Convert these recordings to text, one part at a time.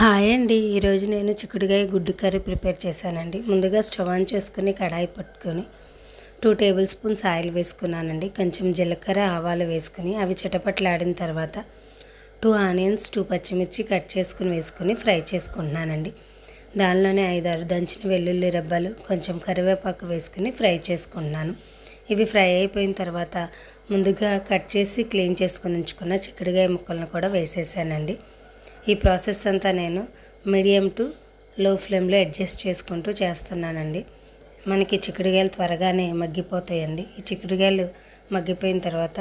Hi అండి. ఈరోజు నేను చిక్కుడుకాయ గుడ్డు కర్రీ ప్రిపేర్ చేశానండి. ముందుగా స్టవ్ ఆన్ చేసుకుని కడాయి పట్టుకొని టూ టేబుల్ స్పూన్స్ ఆయిల్ వేసుకున్నానండి. కొంచెం జీలకర్ర ఆవాలు వేసుకుని అవి చిటపట్లాడిన తర్వాత టూ ఆనియన్స్ టూ పచ్చిమిర్చి కట్ చేసుకుని వేసుకుని ఫ్రై చేసుకుంటున్నానండి. దానిలోనే ఐదారు దంచిన వెల్లుల్లి రబ్బలు కొంచెం కరివేపాకు వేసుకుని ఫ్రై చేసుకుంటున్నాను. ఇవి ఫ్రై అయిపోయిన తర్వాత ముందుగా కట్ చేసి క్లీన్ చేసుకుని ఉంచుకున్న చిక్కుడుకాయ ముక్కలను కూడా వేసేసానండి. ఈ ప్రాసెస్ అంతా నేను మీడియం టు లో ఫ్లేమ్లో అడ్జస్ట్ చేసుకుంటూ చేస్తున్నానండి. మనకి చిక్కుడుగాయలు త్వరగానే మగ్గిపోతాయండి. ఈ చిక్కుడుగాయలు మగ్గిపోయిన తర్వాత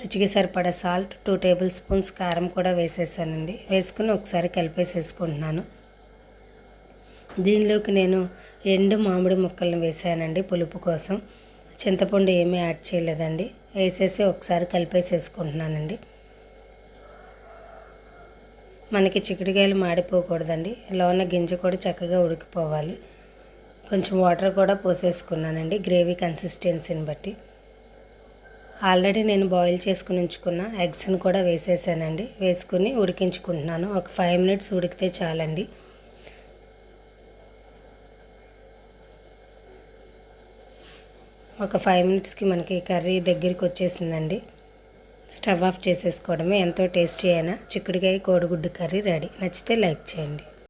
రుచికి సరిపడా సాల్ట్ టూ టేబుల్ స్పూన్స్ కారం కూడా వేసేసానండి. వేసుకుని ఒకసారి కలిపేసేసుకుంటున్నాను. దీనిలోకి నేను ఎండు మామిడి ముక్కలను వేసానండి పులుపు కోసం. చింతపండు ఏమీ యాడ్ చేయలేదండి. వేసేసి ఒకసారి కలిపేసేసుకుంటున్నానండి. మనకి చిక్కుడుకాయలు మాడిపోకూడదండి. లోన గింజ కూడా చక్కగా ఉడికిపోవాలి. కొంచెం వాటర్ కూడా పోసేసుకున్నానండి. గ్రేవీ కన్సిస్టెన్సీని బట్టి. ఆల్రెడీ నేను బాయిల్ చేసుకుని ఉంచుకున్న ఎగ్స్ని కూడా వేసేసానండి. వేసుకుని ఉడికించుకుంటున్నాను. ఒక ఫైవ్ మినిట్స్ ఉడికితే చాలండి. ఒక ఫైవ్ మినిట్స్కి మనకి కర్రీ దగ్గరికి వచ్చేసిందండి. స్టవ్ ఆఫ్ చేసేసుకోవడమే ఎంతో టేస్టీ అయిన చిక్కుడుకాయ కోడిగుడ్డు కర్రీ రెడీ. నచ్చితే లైక్ చేయండి.